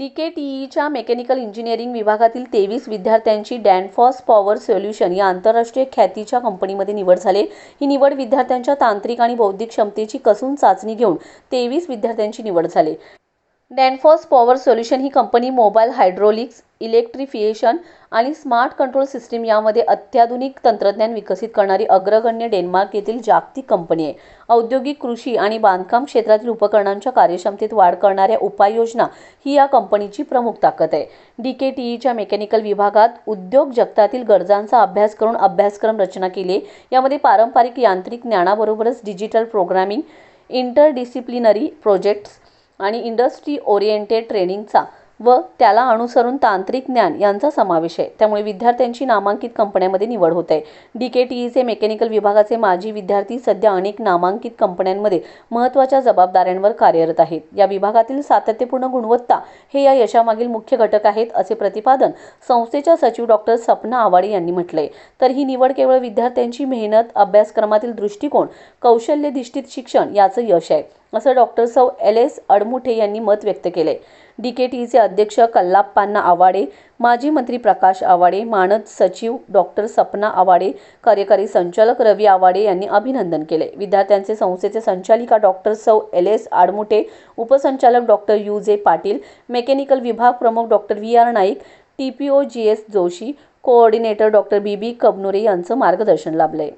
D K T ईच्या mechanical engineering विभागातील तेवीस विद्यार्थ्यांची डॅनफॉस पॉवर सोल्युशन या आंतरराष्ट्रीय ख्यातीच्या कंपनीमध्ये निवड झाली. ही निवड विद्यार्थ्यांच्या तांत्रिक आणि बौद्धिक क्षमतेची कसून चाचणी घेऊन तेवीस विद्यार्थ्यांची निवड झाली. डॅनफॉस पॉवर सोल्युशन ही कंपनी मोबाईल हायड्रोलिक्स इलेक्ट्रिफिएशन आणि स्मार्ट कंट्रोल सिस्टीम यामध्ये अत्याधुनिक तंत्रज्ञान विकसित करणारी अग्रगण्य डेन्मार्क येथील जागतिक कंपनी आहे. औद्योगिक कृषी आणि बांधकाम क्षेत्रातील उपकरणांच्या कार्यक्षमतेत वाढ करणाऱ्या उपाययोजना ही या कंपनीची प्रमुख ताकद आहे. डी के टी ईच्या मेकॅनिकल विभागात उद्योग जगतातील गरजांचा अभ्यास करून अभ्यासक्रम रचना केली यामध्ये पारंपरिक यांत्रिक ज्ञानाबरोबरच डिजिटल प्रोग्रामिंग इंटरडिसिप्लिनरी प्रोजेक्ट्स आणि इंडस्ट्री ओरिएंटेड ट्रेनिंगचा व त्याला अनुसरून तांत्रिक ज्ञान यांचा समावेश आहे. त्यामुळे विद्यार्थ्यांची नामांकित कंपन्यांमध्ये निवड होत. आहे डी के टी ईचे मेकॅनिकल विभागाचे माजी विद्यार्थी सध्या अनेक नामांकित कंपन्यांमध्ये महत्त्वाच्या जबाबदाऱ्यांवर कार्यरत आहेत. या विभागातील सातत्यपूर्ण गुणवत्ता हे या यशामागील मुख्य घटक आहेत असे प्रतिपादन संस्थेच्या सचिव डॉक्टर सपना आवाडे यांनी म्हटलंय. तर ही निवड केवळ विद्यार्थ्यांची मेहनत अभ्यासक्रमातील दृष्टिकोन कौशल्यधिष्ठित शिक्षण याचं यश आहे असं डॉक्टर सौ एल एस अडमुठे यांनी मत व्यक्त केले डी के टीचे अध्यक्ष कल्लाप्पांना आवाडे माजी मंत्री प्रकाश आवाडे मानद सचिव डॉक्टर सपना आवाडे कार्यकारी संचालक रवी आवाडे यांनी अभिनंदन केले. विद्यार्थ्यांचे संस्थेचे संचालिका डॉक्टर सौ एल एस आडमुटे उपसंचालक डॉक्टर यू जे पाटील मेकॅनिकल विभाग प्रमुख doctor V R Naik T P O G S Joshi coordinator doctor B B Kabnure यांचं मार्गदर्शन लाभलंय.